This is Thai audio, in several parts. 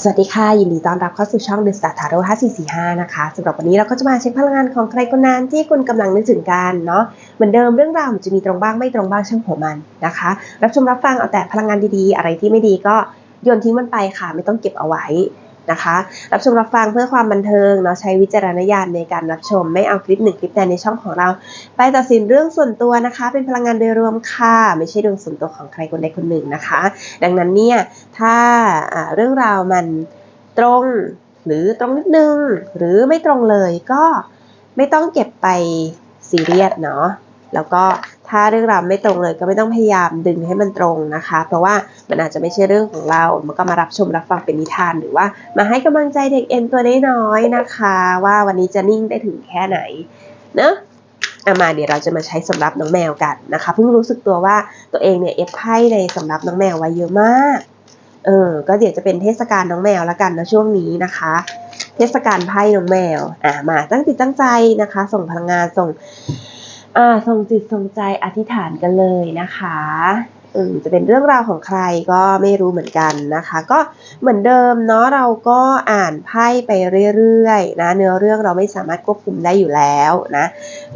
สวัสดีค่ะ ยินดีต้อนรับเข้าสู่ช่อง The Star Tarot 5445 นะคะสำหรับวันนี้เราก็จะมาเช็คพลังงานของใครคนนั้นที่คุณกำลังนึกถึงกันเนาะเหมือนเดิมเรื่องราวมันจะมีตรงบ้างไม่ตรงบ้างช่างหัวมันนะคะ รับชมรับฟังเอาแต่พลังงานดีๆ อะไรที่ไม่ดีก็โยนทิ้งมันไปค่ะ ไม่ต้องเก็บเอาไว้ นะคะ รับชมรับฟังเพื่อความบันเทิงเนาะใช้วิจารณญาณในการรับชม ไม่เอาคลิปหนึ่งคลิปใดในช่องของเรา ไปตัดสินเรื่องส่วนตัวนะคะ เป็นพลังงานโดยรวมค่ะ ไม่ใช่ดวงส่วนตัวของใครคนใดคนหนึ่งนะคะ ดังนั้นเนี่ยถ้าอ่าเรื่องราวมันตรงหรือตรงนิดนึง หรือไม่ตรงเลยก็ไม่ต้องเก็บไปซีเรียสเนาะ แล้วก็ถ้าเรื่องราวไม่ตรงเลยก็ไม่ต้องพยายามดึงให้มันตรงนะคะ เพราะว่ามันอาจจะไม่ใช่เรื่องของเรา มันก็มารับชมรับฟังเป็นนิทานหรือว่ามาให้กำลังใจเด็กเอ็นตัวน้อยๆนะคะ ว่าวันนี้จะนิ่งได้ถึงแค่ไหนเนอะอามาเดี๋ยวเราจะมาใช้สำรับน้องแมวกันนะคะเพิ่งรู้สึกตัวว่าตัวเองเนี่ยเอฟไพ่ในสำรับน้องแมวไว้เยอะมากเออก็เดี๋ยวจะเป็นเทศกาลน้องแมวแล้วกันนะช่วงนี้นะคะ เทศกาลไพ่น้องแมวอ่ามาตั้งจิตตั้งใจนะคะ ส่งพลังงานส่ง อ่าส่งจิตส่งใจอธิษฐานกันเลยนะคะอืมจะเป็นเรื่องราวของใครก็ไม่รู้เหมือนกันนะคะ ก็เหมือนเดิมเนาะเราก็อ่านไพ่ไปเรื่อยๆนะเนื้อเรื่องเราไม่สามารถควบคุมได้อยู่แล้วนะ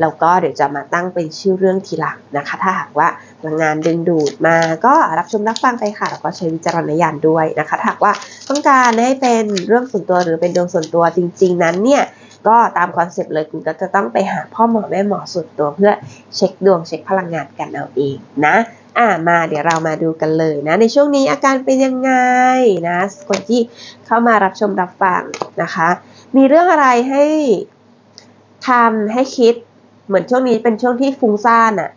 แล้วก็เดี๋ยวจะมาตั้งเป็นชื่อเรื่องทีหลังนะคะ ถ้าหากว่าพลังงานดึงดูดมาก็รับชมรับฟังไปค่ะแล้วก็ใช้วิจารณญาณด้วยนะคะถ้าหากว่าต้องการให้เป็นเรื่องส่วนตัวหรือเป็นดวงส่วนตัวจริง ๆ นั้นเนี่ย ก็ตามคอนเซปต์เลยคุณก็จะต้องไปหาพ่อหมอแม่หมอส่วนตัวเพื่อเช็คดวงเช็คพลังงานกันเอาเองนะอ่ามาเดี๋ยวเรามาดูกันเลยนะ ในช่วงนี้อาการเป็นยังไงนะ คนที่เข้ามารับชมรับฟังนะคะ มีเรื่องอะไรให้ทำให้คิดเหมือนช่วงนี้เป็นช่วงที่ฟุ้งซ่านอะ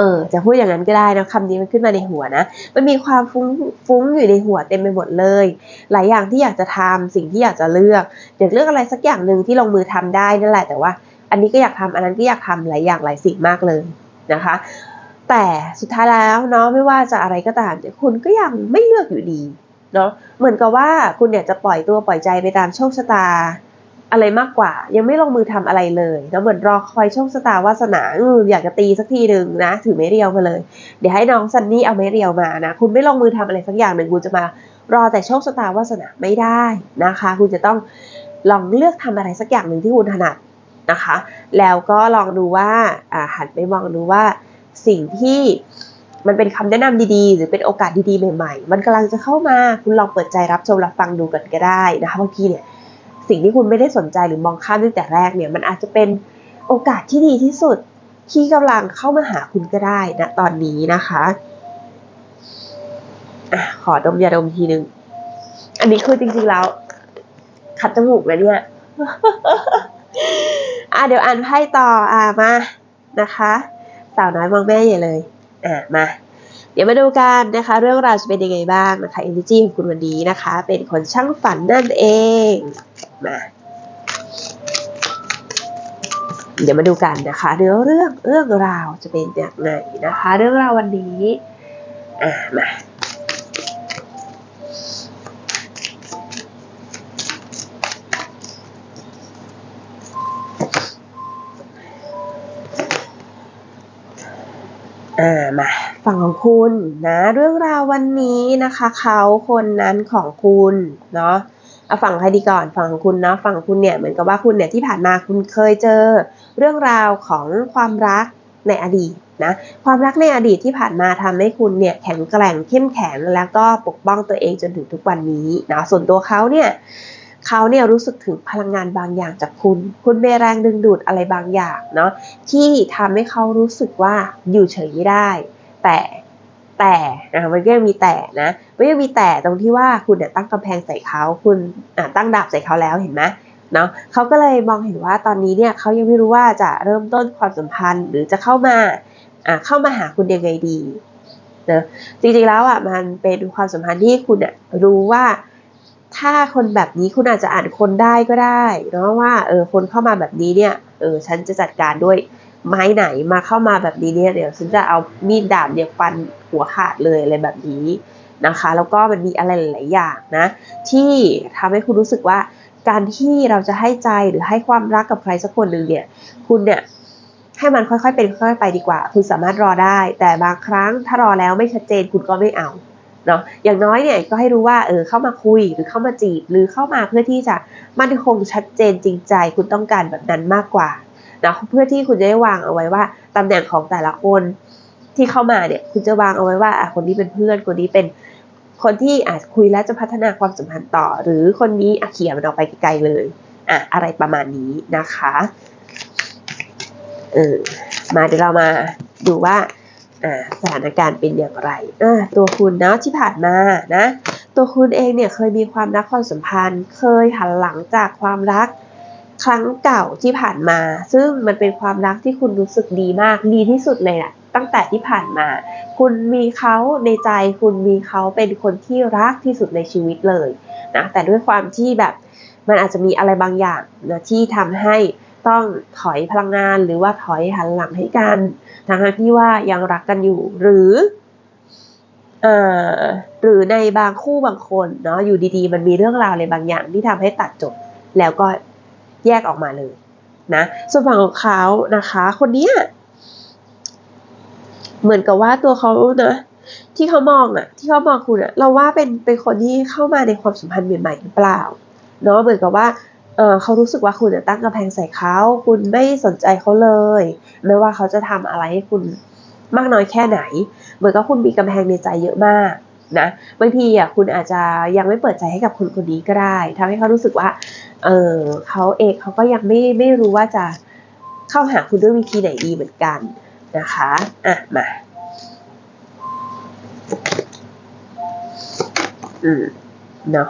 เออจะพูดอย่างนั้นก็ได้นะคำนี้มันขึ้นมาในหัวนะ มันมีความฟุ้งฟุ้งอยู่ในหัวเต็มไปหมดเลย หลายอย่างที่อยากจะทำสิ่งที่อยากจะเลือกอยากเลือกอะไรสักอย่างหนึ่งที่ลงมือทำได้นั่นแหละแต่ว่า อันนี้ก็อยากทำอันนั้นก็อยากทำหลายอย่างหลายสิ่งมากเลยนะคะ แต่สุดท้ายแล้วเนาะไม่ว่าจะอะไรก็ตามคุณก็ยังไม่เลือกอยู่ดีเนาะเหมือนกับว่าคุณเนี่ยจะปล่อยตัวปล่อยใจไปตามโชคชะตา อะไรมากกว่า ยังไม่ลงมือทำอะไรเลยแล้วเหมือนรอคอยโชคชะตาวาสนาอออยากจะตีสักทีหนึ่งนะ ถือไม้เรียวมาเลย เดี๋ยวให้น้องซันนี่เอาไม้เรียวมานะ คุณไม่ลงมือทำอะไรสักอย่างหนึ่งคุณจะมารอแต่โชคชะตาวาสนาไม่ได้นะคะ คุณจะต้องลองเลือกทำอะไรสักอย่างหนึ่งที่คุณถนัดนะคะ แล้วก็ลองดูว่าอ่าหันไปมองดูว่าสิ่งที่มันเป็นคำแนะนำดีๆ หรือเป็นโอกาสดีๆ ใหม่ๆ มันกำลังจะเข้ามา คุณลองเปิดใจรับชมรับฟังดูกันก็ได้นะคะบางทีเนี่ย สิ่งที่คุณไม่ได้สนใจหรือมองข้ามตั้งแต่แรกเนี่ย มันอาจจะเป็นโอกาสที่ดีที่สุดที่กำลังเข้ามาหาคุณก็ได้นะตอนนี้นะคะอะขอดมยาดมทีนึง อันนี้คือจริงๆแล้ว ขัดจมูกนะเนี่ย อะเดี๋ยวอ่านไพ่ต่ออะมานะคะ สาวน้อยมองแม่ใหญ่เลย อะมา ดี๋ยวมาดูกันนะคะ เรื่องราวจะเป็นยังไงบ้างนะคะ energy ของคุณวันนี้นะคะ เป็นคนช่างฝันนั่นเองมาเดี๋ยวมาดูกันนะคะเรื่องเรื่องเรื่องราวจะเป็นอย่างไรนะคะ เรื่องราววันนี้อะมาอ่ามา ฝั่งของคุณนะเรื่องราววันนี้นะคะ เขาคนนั้นของคุณเนาะเอาฝั่งใครดีก่อนฝั่งคุณเนาะฝั่งของคุณเนี่ยเหมือนกับว่าคุณเนี่ยที่ผ่านมาคุณเคยเจอ เรื่องราวของความรักในอดีตนะความรักในอดีตที่ผ่านมาทำให้คุณเนี่ยแข็งแกร่งเข้มแข็งแล้วก็ปกป้องตัวเองจนถึงทุกวันนี้นะส่วนตัวเขาเนี่ยเขาเนี่ยรู้สึกถึงพลังงานบางอย่างจากคุณ คุณมีแรงดึงดูดอะไรบางอย่างเนาะที่ทำให้เขารู้สึกว่าอยู่เฉยไม่ได้ แต่แต่นะคะมันก็ยังมีแต่นะมันยังมีแต่ตรงที่ว่าคุณเนี่ยตั้งกำแพงใส่เขาคุณอะตั้งดาบใส่เขาแล้วเห็นไหมเนาะเขาก็เลยมองเห็นว่าตอนนี้เนี่ยเขายังไม่รู้ว่าจะเริ่มต้นความสัมพันธ์หรือจะเข้ามาอะเข้ามาหาคุณยังไงดีนะจริงๆแล้วอะมันเป็นความสัมพันธ์ที่คุณเนี่ยรู้ว่าถ้าคนแบบนี้คุณอาจจะอ่านคนได้ก็ได้เนาะว่าเออคนเข้ามาแบบนี้เนี่ยเออฉันจะจัดการด้วย ไม้ไหนมาเข้ามาแบบนี้เนี่ยเดี๋ยวฉันจะเอามีดดาบเนี่ยฟันหัวขาดเลยอะไรแบบนี้นะคะ แล้วก็มันมีอะไรหลาย ๆ อย่างนะ ที่ทำให้คุณรู้สึกว่า การที่เราจะให้ใจหรือให้ความรักกับใครสักคนหนึ่งเนี่ย คุณเนี่ยให้มันค่อย ๆ เป็นค่อยๆไปดีกว่า คุณสามารถรอได้ แต่บางครั้งถ้ารอแล้วไม่ชัดเจนคุณก็ไม่เอาเนาะอย่างน้อยเนี่ยก็ให้รู้ว่าเออเข้ามาคุยหรือเข้ามาจีบ หรือเข้ามาเพื่อที่จะมั่นคงชัดเจนจริงใจ คุณต้องการแบบนั้นมากกว่า นะเพื่อที่คุณจะได้วางเอาไว้ว่าตำแหน่งของแต่ละคนที่เข้ามาเนี่ย คุณจะวางเอาไว้ว่าคนนี้เป็นเพื่อนคนนี้เป็นคนที่อาจคุยแล้วจะพัฒนาความสัมพันธ์ต่อ หรือคนนี้อเขี่ยมันออกไปไกลๆเลยอะอะไรประมาณนี้นะคะเออมาเดี๋ยวเรามาดูว่าอ่าสถานการณ์เป็นอย่างไรอ่าตัวคุณเนาะที่ผ่านมานะ ตัวคุณเองเนี่ยเคยมีความรักความสัมพันธ์ เคยหันหลังจากความรัก ครั้งเก่าที่ผ่านมา ซึ่งมันเป็นความรักที่คุณรู้สึกดีมาก ดีที่สุดเลยแหละตั้งแต่ที่ผ่านมา คุณมีเขาในใจ คุณมีเขาเป็นคนที่รักที่สุดในชีวิตเลยนะแต่ด้วยความที่แบบมันอาจจะมีอะไรบางอย่างนะที่ทำให้ต้องถอยพลังงานหรือว่าถอยหันหลังให้กันทั้งที่ว่ายังรักกันอยู่หรือเอ่อหรือในบางคู่บางคนเนาะอยู่ดีๆ มันมีเรื่องราวอะไรบางอย่างที่ทำให้ตัดจบแล้วก็ แยกออกมาเลยนะส่วนฝั่งของเขานะคะ คนนี้เหมือนกับว่าตัวเขานะที่เขามองอะที่เขามองคุณอะเราว่าเป็นเป็นคนที่เข้ามาในความสัมพันธ์ใหม่ๆหรือเปล่าเนาะเหมือนกับว่าเออเขารู้สึกว่าคุณตั้งกำแพงใส่เขา คุณไม่สนใจเขาเลย ไม่ว่าเขาจะทำอะไรให้คุณมากน้อยแค่ไหน เหมือนกับคุณมีกำแพงในใจเยอะมาก นะบางทีอะคุณอาจจะยังไม่เปิดใจให้กับคนคนนี้ก็ได้ทำให้เขารู้สึกว่าเออเขาเองเขาก็ยังไม่ไม่รู้ว่าจะเข้าหาคุณด้วยวิธีไหนดีเหมือนกันนะคะอะมาอืมเนาะ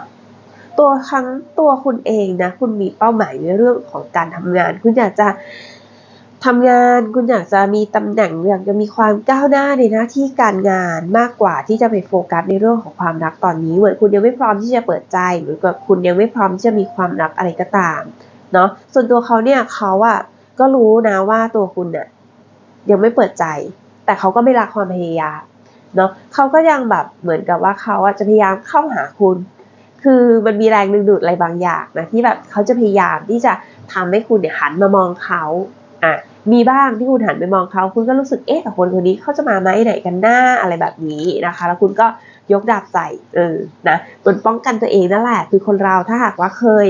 ตัวครั้งตัวคุณเองนะ คุณมีเป้าหมายในเรื่องของการทำงาน คุณอยากจะ ทำงานคุณอยากจะมีตำแหน่งอยากจะมีความก้าวหน้าในหน้าที่การงานมากกว่าที่จะไปโฟกัสในเรื่องของความรักตอนนี้เหมือนคุณยังไม่พร้อมที่จะเปิดใจเหมือนกับคุณยังไม่พร้อมที่จะมีความรักอะไรก็ตามเนาะส่วนตัวเขาเนี่ยเขาอะก็รู้นะว่าตัวคุณเนี่ยยังไม่เปิดใจ แต่เขาก็ไม่รักความพยายามเนาะเขาก็ยังแบบเหมือนกับว่าเขาอะจะพยายามเข้าหาคุณ คือมันมีแรงดึงดูดอะไรบางอย่างนะที่แบบเขาจะพยายามที่จะทำให้คุณเนี่ยหันมามองเขาอะ มีบ้างที่คุณหันไปมองเขา คุณก็รู้สึกเอ๊ะแต่คนคนนี้เขาจะมาไหมไหนกันหน้าอะไรแบบนี้นะคะ แล้วคุณก็ยกดาบใส่เออนะมันป้องกันตัวเองนั่นแหละ คือคนเราถ้าหากว่าเคย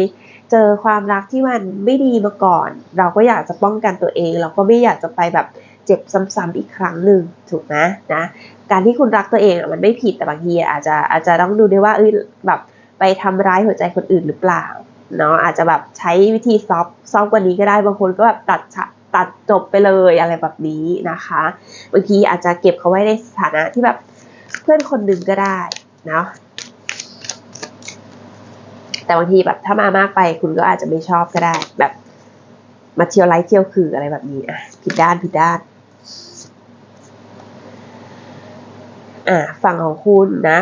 เจอความรักที่มันไม่ดีมาก่อน เราก็อยากจะป้องกันตัวเอง เราก็ไม่อยากจะไปแบบเจ็บซ้ำๆอีกครั้งหนึ่งถูกไหมนะการที่คุณรักตัวเองมันไม่ผิดแต่บางทีอาจจะอาจจะต้องดูด้วยว่าเอ้ยแบบไปทำร้ายหัวใจคนอื่นหรือเปล่าเนาะอาจจะแบบใช้วิธีซอฟซอฟกว่านี้ก็ได้บางคนก็แบบตัด ตัดจบไปเลยอะไรแบบนี้นะคะบางทีอาจจะเก็บเขาไว้ในสถานะที่แบบเพื่อนคนหนึ่งก็ได้เนาะแต่บางทีแบบถ้ามามากไปคุณก็อาจจะไม่ชอบก็ได้ แบบมาเที่ยวไลฟ์เที่ยวคืออะไรแบบนี้อะผิดด้านผิดด้านอะฝั่งของคุณนะ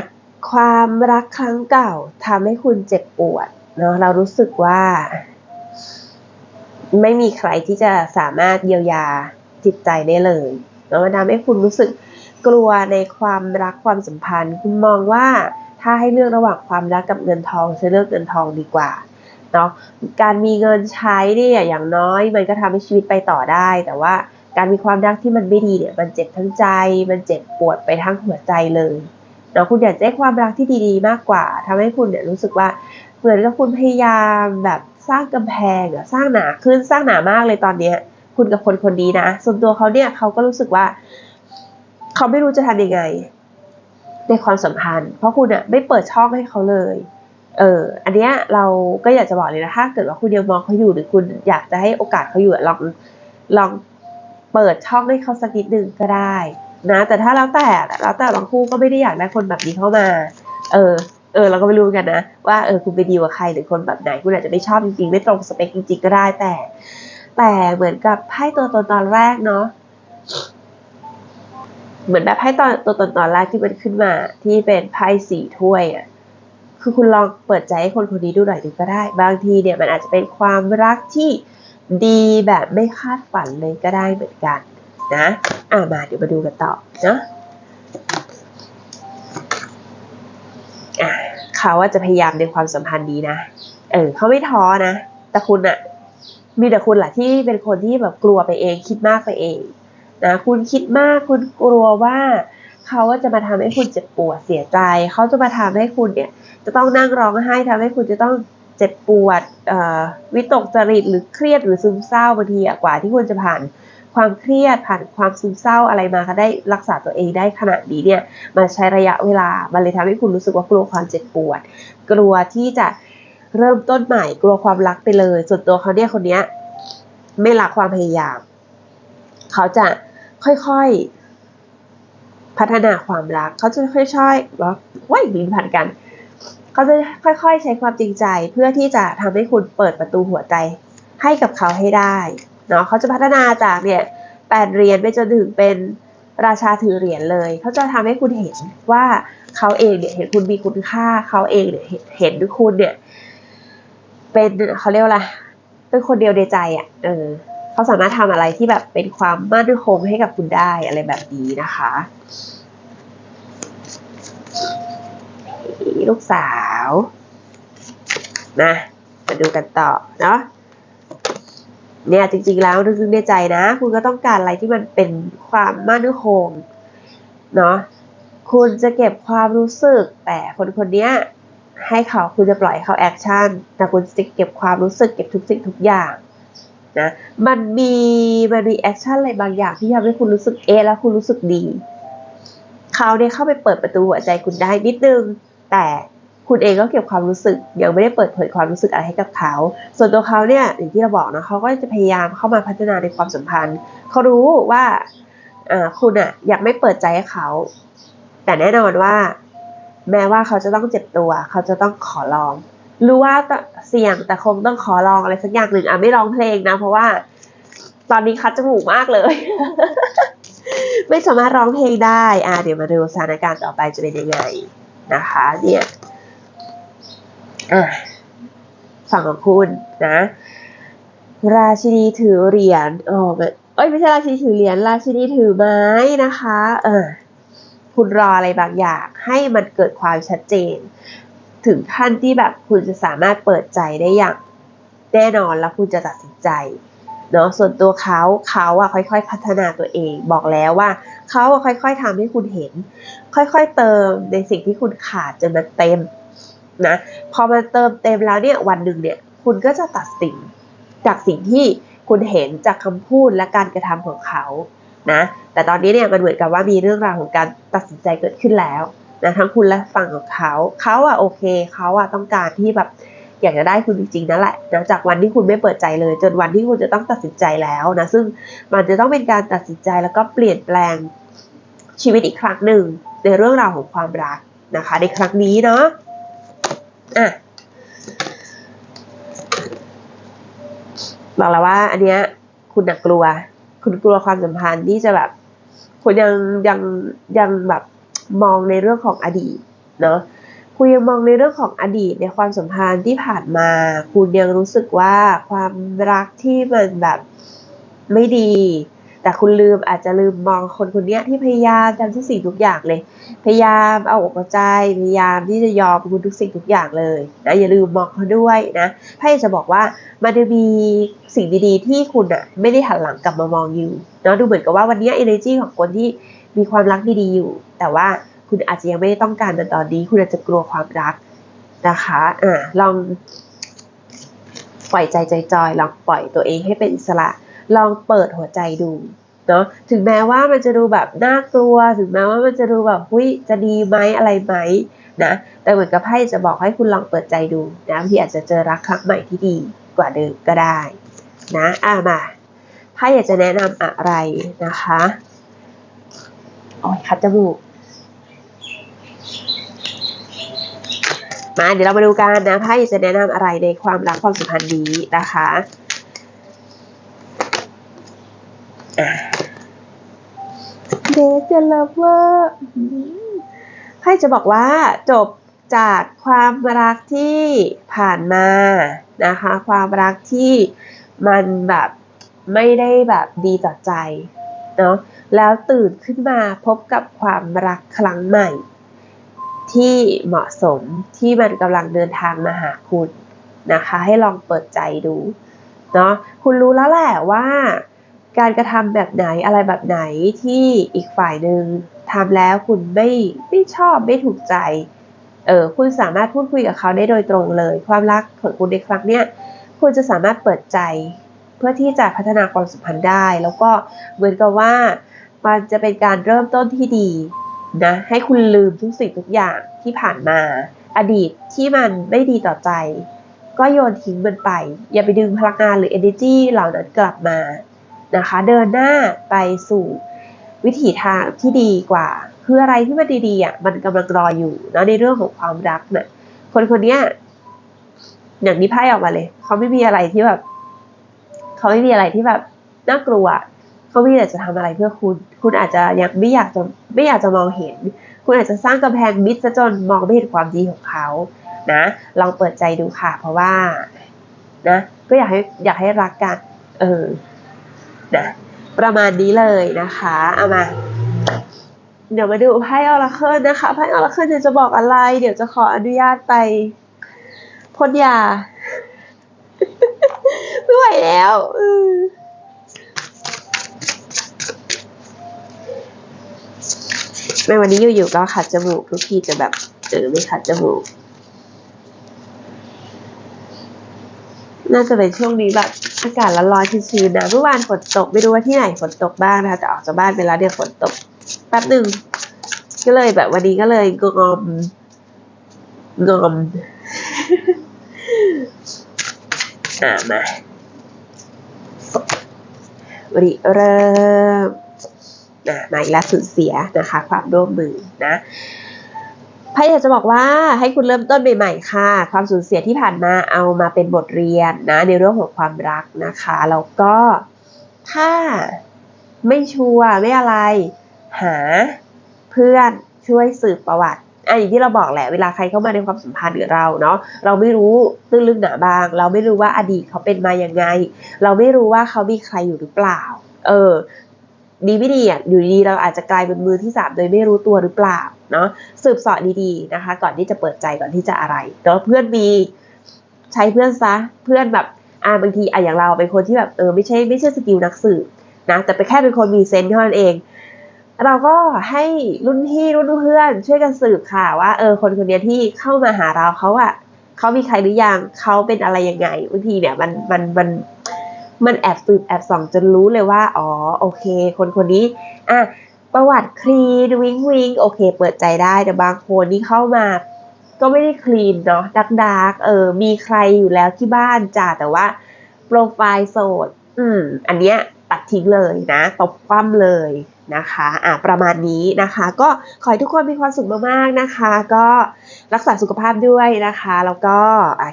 ความรักครั้งเก่าทำให้คุณเจ็บปวดเนาะเรารู้สึกว่า ไม่มีใครที่จะสามารถเยียวยาจิตใจได้เลยเนาะมันทำให้คุณรู้สึกกลัวในความรักความสัมพันธ์ คุณมองว่าถ้าให้เลือกระหว่างความรักกับเงินทองจะเลือกเงินทองดีกว่าเนาะการมีเงินใช้เนี่ยอย่างน้อยมันก็ทำให้ชีวิตไปต่อได้ แต่ว่าการมีความรักที่มันไม่ดีเนี่ยมันเจ็บทั้งใจ มันเจ็บปวดไปทั้งหัวใจเลยเนาะคุณอยากได้ความรักที่ดีๆ มากกว่าทำให้คุณเนี่ยรู้สึกว่าเหมือนกับคุณพยายามแบบ สร้างกำแพงอะสร้างหนาขึ้นสร้างหนามากเลยตอนเนี้ย คุณกับคนคนนี้นะส่วนตัวเขาเนี่ยเขาก็รู้สึกว่า เขาไม่รู้จะทำยังไง ในความสัมพันธ์ เพราะคุณอะไม่เปิดช่องให้เขาเลยเออ อันเนี้ยเราก็อยากจะบอกเลยนะ ถ้าเกิดว่าคุณยังมองเขาอยู่หรือคุณอยากจะให้โอกาสเขาอยู่ลองลองเปิดช่องให้เขาสักนิดหนึ่งก็ได้ นะ แต่ถ้าแล้วแต่แล้วแต่บางคู่ก็ไม่ได้อยากได้คนแบบนี้เข้ามา เออ เออเราก็ไม่รู้กันนะว่าเออคุณไปดีกว่าใครหรือคนแบบไหนคุณอาจจะไม่ชอบจริงๆ ไม่ตรงสเปคจริงๆก็ได้แต่ แต่เหมือนกับไพ่ตัวตนตอนแรกเนาะเหมือนแบบไพ่ตอนตัวตนตอนแรกที่มันขึ้นมา ที่เป็นไพ่สี่ถ้วยอะคือคุณลองเปิดใจให้คนคนนี้ดูหน่อยดูก็ได้ บางทีเนี่ยมันอาจจะเป็นความรักที่ดีแบบไม่คาดฝันเลยก็ได้เหมือนกันนะ อ่ามาเดี๋ยวมาดูกันต่อเนาะ อ่าเขาว่าจะพยายามในความสัมพันธ์นี้นะเออเขาไม่ท้อนะ แต่คุณอะมีแต่คุณแหละที่เป็นคนที่แบบกลัวไปเอง คิดมากไปเองนะคุณคิดมากคุณกลัวว่าเขาว่าจะมาทำให้คุณเจ็บปวดเสียใจ เขาจะมาทำให้คุณเนี่ย จะต้องนั่งร้องไห้ทำให้คุณจะต้องเจ็บปวดวิตกจริตหรือเครียดหรือซึมเศร้าบางทีอะกว่าที่คุณจะผ่าน ความเครียดผ่านความซึมเศร้าอะไรมาก็ได้รักษาตัวเองได้ขนาดนี้เนี่ยมันใช้ระยะเวลามันเลยทำให้คุณรู้สึกว่ากลัวความเจ็บปวด กลัวที่จะเริ่มต้นใหม่ กลัวความรักไปเลย ส่วนตัวเขาเนี่ยคนเนี้ยไม่รักความพยายาม เขาจะค่อยๆพัฒนาความรัก เขาจะค่อยๆว่าว้ายลิ้นพันกัน เขาจะค่อยๆ ใช้ความจริงใจเพื่อที่จะทำให้คุณเปิดประตูหัวใจให้กับเขาให้ได้ เนาะเขาจะพัฒนาจากเนี่ยแปดเหรียญไปจนถึงเป็นราชาถือเหรียญเลย เขาจะทำให้คุณเห็นว่าเขาเองเนี่ยเห็นคุณมีคุณค่า เขาเองเนี่ยเห็นเห็นคุณเนี่ย เป็นเขาเรียกว่าอะไรเป็นคนเดียวในใจอะ เออเขาสามารถทำอะไรที่แบบเป็นความมั่นคงให้กับคุณได้อะไรแบบนี้นะคะลูกสาว นะ มาดูกันต่อเนาะ เนี่ยจริงๆแล้วนึกในใจนะ คุณก็ต้องการอะไรที่มันเป็นความมั่นคงเนาะคุณจะเก็บความรู้สึก แต่คนคนนี้ให้เขาคุณจะปล่อยเขาแอคชั่นแต่คุณจะเก็บความรู้สึกเก็บทุกสิ่งทุกอย่างนะมันมีมันมีแอคชั่นอะไรบางอย่างที่ทำให้คุณรู้สึกเอแล้วคุณรู้สึกดี เขาเนี่ยเข้าไปเปิดประตูหัวใจคุณได้นิดนึง แต่ คุณเองก็เก็บความรู้สึกยังไม่ได้เปิดเผยความรู้สึกอะไรให้กับเขา ส่วนตัวเขาเนี่ยอย่างที่เราบอกนะเขาก็จะพยายามเข้ามาพัฒนาในความสัมพันธ์ เขารู้ว่าคุณอะอยากไม่เปิดใจให้เขา แต่แน่นอนว่า แม้ว่าเขาจะต้องเจ็บตัว เขาจะต้องขอลองรู้ว่าเสี่ยงแต่คงต้องขอลองอะไรสักอย่างหนึ่งอะไม่ร้องเพลงนะ เพราะว่า ตอนนี้คัดจมูกมากเลย ไม่สามารถร้องเพลงได้ อ่าเดี๋ยวมาดูสถานการณ์ต่อไปจะเป็นยังไงนะคะ เนี่ย อะฝั่งของคุณนะ ราชินีถือเหรียญอ๋อไม่เอ้ยไม่ใช่ราชินีถือเหรียญราชินีถือไม้นะคะเออคุณรออะไรบางอย่าง ให้มันเกิดความชัดเจน ถึงขั้นที่แบบคุณจะสามารถเปิดใจได้อย่างแน่นอนแล้วคุณจะตัดสินใจเนาะส่วนตัวเขาเขาอะค่อย ๆ พัฒนาตัวเอง บอกแล้วว่าเขาอะค่อย ๆทำให้คุณเห็น ค่อย ๆ เติมในสิ่งที่คุณขาดจนมันเต็ม นะพอมันเติมเต็มแล้วเนี่ยวันหนึ่งเนี่ยคุณก็จะตัดสินจากสิ่งที่คุณเห็นจากคำพูดและการกระทำของเขานะแต่ตอนนี้เนี่ยมันเหมือนกับว่ามีเรื่องราวของการตัดสินใจเกิดขึ้นแล้วนะทั้งคุณและฝั่งของเขา เขาอะโอเค เขาอะต้องการที่แบบอยากจะได้คุณจริงๆนั่นแหละนะจากวันที่คุณไม่เปิดใจเลย จนวันที่คุณจะต้องตัดสินใจแล้วนะซึ่งมันจะต้องเป็นการตัดสินใจแล้วก็เปลี่ยนแปลงชีวิตอีกครั้งหนึ่งในเรื่องราวของความรักนะคะ ในครั้งนี้เนาะ อะบอกแล้วว่า อันเนี้ย คุณหนักกลัว คุณกลัวความสัมพันธ์ที่จะแบบ คุณยังยังยังแบบมองในเรื่องของอดีต เนาะคุณยังมองในเรื่องของอดีตในความสัมพันธ์ที่ผ่านมา คุณยังรู้สึกว่าความรักที่มันแบบไม่ดี แต่คุณลืมอาจจะลืมมองคนคนนี้ที่พยายามทำทุกสิ่งทุกอย่างเลย พยายามเอาอกเอาใจพยายามที่จะยอมคุณทุกสิ่งทุกอย่างเลยนะอย่าลืมมองเขาด้วยนะไพ่จะบอกว่ามันจะมีสิ่งดีๆ ที่คุณอะไม่ได้หันหลังกลับมามองอยู่เนาะดูเหมือนกับว่าวันนี้ energy ของคนที่มีความรักดีๆอยู่ แต่ว่าคุณอาจจะยังไม่ได้ต้องการในตอนนี้ คุณอาจจะกลัวความรักนะคะอ่าลองปล่อยใจจอยๆลองปล่อยตัวเองให้เป็นอิสระ ลองเปิดหัวใจดูเนาะถึงแม้ว่ามันจะดูแบบน่ากลัว ถึงแม้ว่ามันจะดูแบบหุ้ยจะดีไหมอะไรไหมนะแต่เหมือนกับไพ่จะบอกให้คุณลองเปิดใจดูนะบางทีอาจจะเจอรักครั้งใหม่ที่ดีกว่าเดิมก็ได้นะอ่ามาไพ่อยากจะแนะนำอะไรนะคะโอ้ยคัดจมูกมาเดี๋ยวเรามาดูกันนะไพ่จะแนะนำอะไรในความรักความสัมพันธ์นี้นะคะ เดจเลเวอร์ไพ่จะบอกว่าจบจากความรักที่ผ่านมานะคะ ความรักที่มันแบบไม่ได้แบบดีต่อใจเนาะแล้วตื่นขึ้นมาพบกับความรักครั้งใหม่ ที่เหมาะสมที่มันกำลังเดินทางมาหาคุณนะคะ ให้ลองเปิดใจดูเนาะคุณรู้แล้วแหละว่า การกระทำแบบไหนอะไรแบบไหนที่อีกฝ่ายหนึ่งทำแล้วคุณไม่ไม่ชอบไม่ถูกใจ เออคุณสามารถพูดคุยกับเขาได้โดยตรงเลย ความรักของคุณในครั้งเนี้ยคุณจะสามารถเปิดใจเพื่อที่จะพัฒนาความสัมพันธ์ได้ แล้วก็เหมือนกับว่ามันจะเป็นการเริ่มต้นที่ดีนะให้คุณลืมทุกสิ่งทุกอย่างที่ผ่านมา อดีตที่มันไม่ดีต่อใจ ก็โยนทิ้งมันไป อย่าไปดึงพลังงานหรือ energy เหล่านั้นกลับมา นะคะ เดินหน้าไปสู่วิถีทางที่ดีกว่า คืออะไรที่มันดีๆอะมันกำลังรออยู่นะในเรื่องของความรักเนะ่ยคนคนนี้อย่างนี้ไพ่ออกมาเลย เขาไม่มีอะไรที่แบบเขาไม่มีอะไรที่แบบน่ากลัวเขาไม่อยากจะทำอะไรเพื่อคุณ คุณอาจจะยังไม่อยากจะไม่อยากจะมองเห็น คุณอาจจะสร้างกำแพงมิดซะจนมองไม่เห็นความดีของเขานะลองเปิดใจดูค่ะ เพราะว่า นะ ก็อยากให้อยากให้รักกัน เออ นะประมาณนี้เลยนะคะเอามาเดี๋ยวมาดูไพ่ออราเคิลนะคะไพ่ออราเคิลเดี๋ยวจะบอกอะไร เดี๋ยวจะขออนุญาตไปพ่นยาไม่ไหวแล้วในวันนี้อยู่ๆก็ขัดจมูกทุกทีจะแบบเออไม่ขัดจมูก น่าจะเป็นช่วงนี้แบบอากาศร้อนๆชื้นๆนะเมื่อวานฝนตกไม่รู้ว่าที่ไหนฝนตกบ้างนะคะแต่ออกจากบ้านไปแล้วเดี๋ยวฝนตกแป๊บหนึ่งก็เลยแบบวันนี้ก็เลยงอมงอมอ่ามาวันนี้เริ่มนะมาอีกแล้วสูญเสียนะคะ ความร่วมมือนะ พ่อยากจะบอกว่าให้คุณเริ่มต้นใหม่ๆค่ะ ความสูญเสียที่ผ่านมาเอามาเป็นบทเรียนนะในเรื่องของความรักนะคะแล้วก็ถ้าไม่ชัวร์ไม่อะไร หาเพื่อนช่วยสืบประวัติอันที่เราบอกแหละเวลาใครเข้ามาในความสัมพันธ์กับเราเนาะเราไม่รู้ตื้นลึกหนาบาง เราไม่รู้ว่าอดีตเขาเป็นมาอย่างไง เราไม่รู้ว่าเขามีใครอยู่หรือเปล่า เออ ดีไม่ดีอะอยู่ดีเราอาจจะกลายเป็นมือที่สามโดยไม่รู้ตัวหรือเปล่าเนาะสืบสอบดีๆนะคะ ก่อนที่จะเปิดใจก่อนที่จะอะไรเนาะเพื่อนมีใช้เพื่อนซะเพื่อนแบบอ่าบางทีอะอย่างเราเป็นคนที่แบบเออไม่ใช่ไม่ใช่สกิลนักสืบนะแต่ไปแค่เป็นคนมีเซนส์เท่านั้นเอง เราก็ให้รุ่นพี่รุ่นเพื่อนช่วยกันสืบค่ะว่าเออคนคนนี้ที่เข้ามาหาเราเขาอะเขามีใครหรือยังเขาเป็นอะไรยังไงบางทีเนี่ยมันมันมัน มันแอบสืบแอบส่องจนรู้เลยว่า อ๋อ โอเค คนคนนี้ อะ ประวัติคลีนวิงวิงโอเค เปิดใจได้แต่บางคนนี่เข้ามา ก็ไม่ได้คลีนเนาะดักดักเออ มีใครอยู่แล้วที่บ้านจ้าแต่ว่าโปรไฟล์โสด อืม อันเนี้ย ตัดทิ้งเลยนะตบคว่ำเลยนะคะอะประมาณนี้นะคะ ก็ขอให้ทุกคนมีความสุขมากๆนะคะ ก็รักษาสุขภาพด้วยนะคะ แล้วก็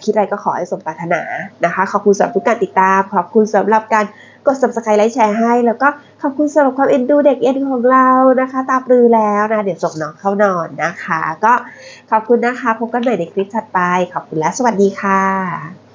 คิดอะไรก็ขอให้สมปรารถนานะคะ ขอบคุณสำหรับทุกการติดตาม ขอบคุณสำหรับการกด subscribe ไลค์แชร์ให้ แล้วก็ขอบคุณสำหรับความเอ็นดูเด็กเอ็นของเรานะคะ ตาปรือแล้วนะ เดี๋ยวส่งน้องเข้านอนนะคะ ก็ขอบคุณนะคะ พบกันใหม่ในคลิปถัดไป ขอบคุณและสวัสดีค่ะ